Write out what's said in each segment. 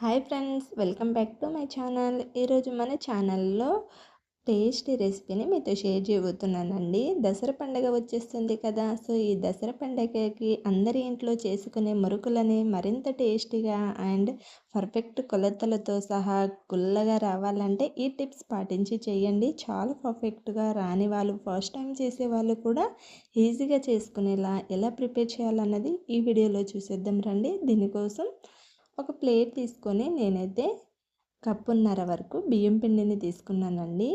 Hi friends welcome back to my channel ఈరోజు మన ఛానల్లో టేస్టీ రెసిపీని మీతో షేర్ చేయబోతున్నానండి. దసరా పండగ వచ్చేస్తుంది కదా సో ఈ దసరా పండగకి అందరి ఇంట్లో చేసుకునే మురుకులని మరింత టేస్టీగా అండ్ పర్ఫెక్ట్ కొలతలతో సహా గుల్లగా రావాలంటే ఈ టిప్స్ పాటించి చేయండి. చాలా పర్ఫెక్ట్గా రాని వాళ్ళు ఫస్ట్ టైం చేసే వాళ్ళు కూడా ఈజీగా చేసుకునేలా ఎలా ప్రిపేర్ చేయాలన్నది ఈ వీడియోలో చూసేద్దాం రండి. దీనికోసం ఒక ప్లేట్ తీసుకొని నేనైతే కప్పున్నర వరకు బియ్యం పిండిని తీసుకున్నానండి.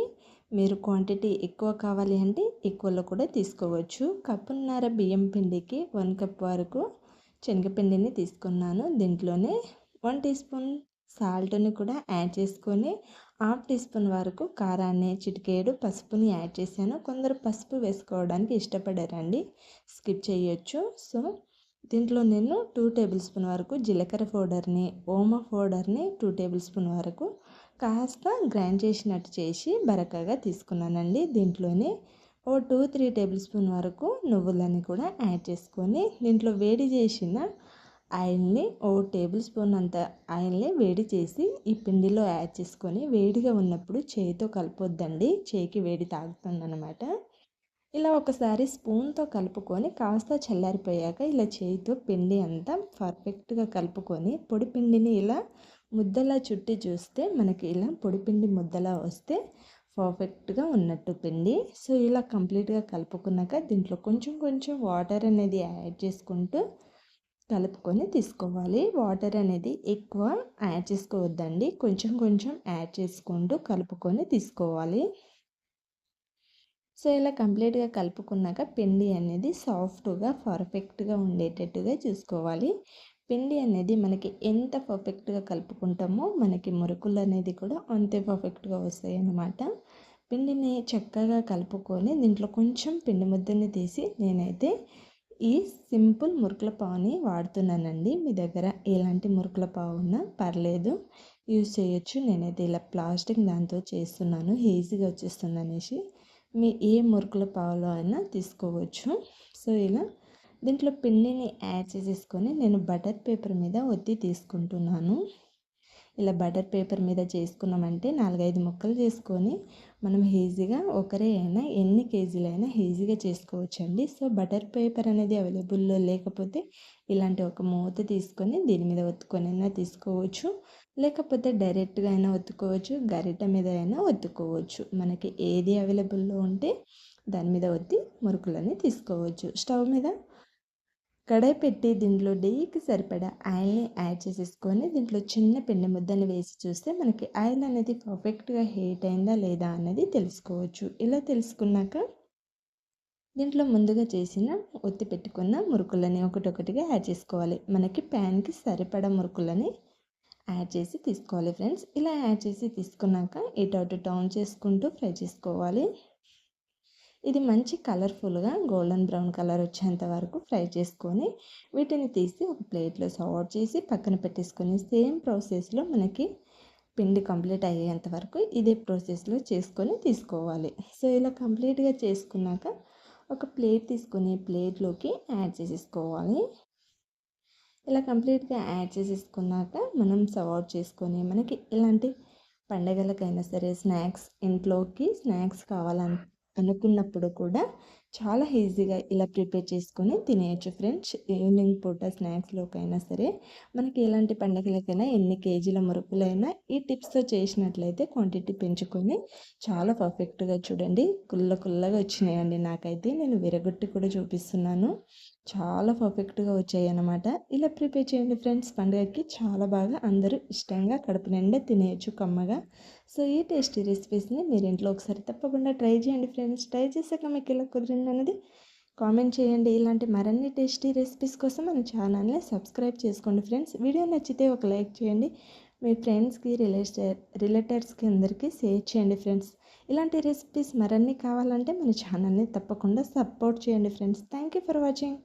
మీరు క్వాంటిటీ ఎక్కువ కావాలి అంటే ఎక్కువలో కూడా తీసుకోవచ్చు. కప్పున్నర బియ్యం పిండికి వన్ కప్ వరకు శనగపిండిని తీసుకున్నాను. దీంట్లోనే వన్ టీ స్పూన్ సాల్ట్ని కూడా యాడ్ చేసుకొని హాఫ్ టీ స్పూన్ వరకు కారాన్ని చిటికేడు పసుపుని యాడ్ చేశాను. కొందరు పసుపు వేసుకోవడానికి ఇష్టపడారండి. స్కిప్ చేయొచ్చు. సో దీంట్లో నేను టూ టేబుల్ స్పూన్ వరకు జీలకర్ర పౌడర్ని ఓమ పౌడర్ని టూ టేబుల్ స్పూన్ వరకు కాస్త గ్రైండ్ చేసినట్టు చేసి బరకగా తీసుకున్నానండి. దీంట్లోనే ఓ టూ త్రీ టేబుల్ స్పూన్ వరకు నువ్వులని కూడా యాడ్ చేసుకొని దీంట్లో వేడి చేసిన ఆయిల్ని ఓ టేబుల్ స్పూన్ అంత ఆయిల్ని వేడి చేసి ఈ పిండిలో యాడ్ చేసుకొని వేడిగా ఉన్నప్పుడు చేయితో కలపొద్దండి. చేయికి వేడి తాగుతుందన్నమాట. ఇలా ఒకసారి స్పూన్తో కలుపుకొని కాస్త చల్లారిపోయాక ఇలా చేయితో పిండి అంతా పర్ఫెక్ట్గా కలుపుకొని పొడి పిండిని ఇలా ముద్దలా చుట్టి చూస్తే మనకి ఇలా పొడిపిండి ముద్దలా వస్తే పర్ఫెక్ట్గా ఉన్నట్టు పిండి. సో ఇలా కంప్లీట్గా కలుపుకున్నాక దీంట్లో కొంచెం కొంచెం వాటర్ అనేది యాడ్ చేసుకుంటూ కలుపుకొని తీసుకోవాలి. వాటర్ అనేది ఎక్కువ యాడ్ చేసుకోవద్దండి. కొంచెం కొంచెం యాడ్ చేసుకుంటూ కలుపుకొని తీసుకోవాలి. సో ఇలా కంప్లీట్గా కలుపుకున్నాక పిండి అనేది సాఫ్ట్గా పర్ఫెక్ట్గా ఉండేటట్టుగా చూసుకోవాలి. పిండి అనేది మనకి ఎంత పర్ఫెక్ట్గా కలుపుకుంటామో మనకి మురుకులు అనేది కూడా అంతే పర్ఫెక్ట్గా వస్తాయి అన్నమాట పిండిని చక్కగా కలుపుకొని దీంట్లో కొంచెం పిండి ముద్దని తీసి నేనైతే ఈ సింపుల్ మురుకుల పావుని వాడుతున్నానండి. మీ దగ్గర ఎలాంటి మురుకుల పావు ఉన్నా పర్లేదు యూజ్ చేయొచ్చు. నేనైతే ఇలా ప్లాస్టిక్ దాంతో చేస్తున్నాను. ఈజీగా వచ్చేస్తుంది అనేసి. మీ ఏ మురుకుల పావులో అయినా తీసుకోవచ్చు. సో ఇలా దీంట్లో పిండిని యాడ్ చేసేసుకొని నేను బటర్ పేపర్ మీద ఒత్తి తీసుకుంటున్నాను. ఇలా బటర్ పేపర్ మీద చేసుకున్నామంటే నాలుగైదు ముక్కలు చేసుకొని మనం ఈజీగా ఒకరే అయినా ఎన్ని కేజీలైనా ఈజీగా చేసుకోవచ్చండి. సో బటర్ పేపర్ అనేది అవైలబుల్లో లేకపోతే ఇలాంటి ఒక మూత తీసుకొని దీని మీద ఒత్తుకొని అయినా తీసుకోవచ్చు. లేకపోతే డైరెక్ట్గా అయినా ఒత్తుకోవచ్చు గరిట మీద అయినా ఒత్తుకోవచ్చు. మనకి ఏది అవైలబుల్లో ఉంటే దాని మీద ఒత్తి మురుకులని తీసుకోవచ్చు. స్టవ్ మీద కడాయి పెట్టి దీంట్లో డేకి సరిపడా ఆయిల్ని యాడ్ చేసేసుకొని దీంట్లో చిన్న పిండి ముద్దని వేసి చూస్తే మనకి ఆయిల్ అనేది పర్ఫెక్ట్గా హీట్ అయిందా లేదా అన్నది తెలుసుకోవచ్చు. ఇలా తెలుసుకున్నాక దీంట్లో ముందుగా చేసిన ఒత్తి పెట్టుకున్న మురుకులని ఒకటొకటిగా యాడ్ చేసుకోవాలి. మనకి ప్యాన్కి సరిపడా మురుకులని యాడ్ చేసి తీసుకోవాలి ఫ్రెండ్స్. ఇలా యాడ్ చేసి తీసుకున్నాక ఇటు అటు టౌన్ చేసుకుంటూ ఫ్రై చేసుకోవాలి. ఇది మంచి కలర్ఫుల్గా గోల్డెన్ బ్రౌన్ కలర్ వచ్చేంత వరకు ఫ్రై చేసుకొని వీటిని తీసి ఒక ప్లేట్లో సర్వ్ చేసి పక్కన పెట్టేసుకొని సేమ్ ప్రాసెస్లో మనకి పిండి కంప్లీట్ అయ్యేంత వరకు ఇదే ప్రాసెస్లో చేసుకొని తీసుకోవాలి. సో ఇలా కంప్లీట్గా చేసుకున్నాక ఒక ప్లేట్ తీసుకొని ప్లేట్లోకి యాడ్ చేసేసుకోవాలి. ఇలా కంప్లీట్గా యాడ్ చేసేసుకున్నాక మనం సర్వ్ చేసుకొని మనకి ఎలాంటి పండగలకైనా సరే స్నాక్స్ ఇంట్లోకి స్నాక్స్ కావాలని అనుకున్నప్పుడు కూడా చాలా ఈజీగా ఇలా ప్రిపేర్ చేసుకొని తినేయచ్చు ఫ్రెండ్స్. ఈవినింగ్ పూట స్నాక్స్లోకైనా సరే మనకి ఎలాంటి పండగలకైనా ఎన్ని కేజీల మురుకులైనా ఈ టిప్స్తో చేసినట్లయితే క్వాంటిటీ పెంచుకొని చాలా పర్ఫెక్ట్గా చూడండి. కుల్ల కుల్లగా వచ్చినాయండి నాకైతే. నేను విరగొట్టి కూడా చూపిస్తున్నాను. చాలా పర్ఫెక్ట్గా వచ్చాయి అన్నమాట ఇలా ప్రిపేర్ చేయండి ఫ్రెండ్స్. పండుగకి చాలా బాగా అందరూ ఇష్టంగా కడుపు నిండా తినేయచ్చు కమ్మగా. సో ఈ టేస్టీ రెసిపీస్ని మీరు ఇంట్లో ఒకసారి తప్పకుండా ట్రై చేయండి ఫ్రెండ్స్. ట్రై చేశాక మీకు ఇలా కుదిరింది అనేది కామెంట్ చేయండి. ఇలాంటి మరిన్ని టేస్టీ రెసిపీస్ కోసం మన ఛానల్ని సబ్స్క్రైబ్ చేసుకోండి ఫ్రెండ్స్. వీడియో నచ్చితే ఒక లైక్ చేయండి. మీ ఫ్రెండ్స్కి రిలేటే రిలేటెడ్స్కి అందరికీ షేర్ చేయండి ఫ్రెండ్స్. ఇలాంటి రెసిపీస్ మరన్నీ కావాలంటే మన ఛానల్ని తప్పకుండా సపోర్ట్ చేయండి friends. Thank you for watching.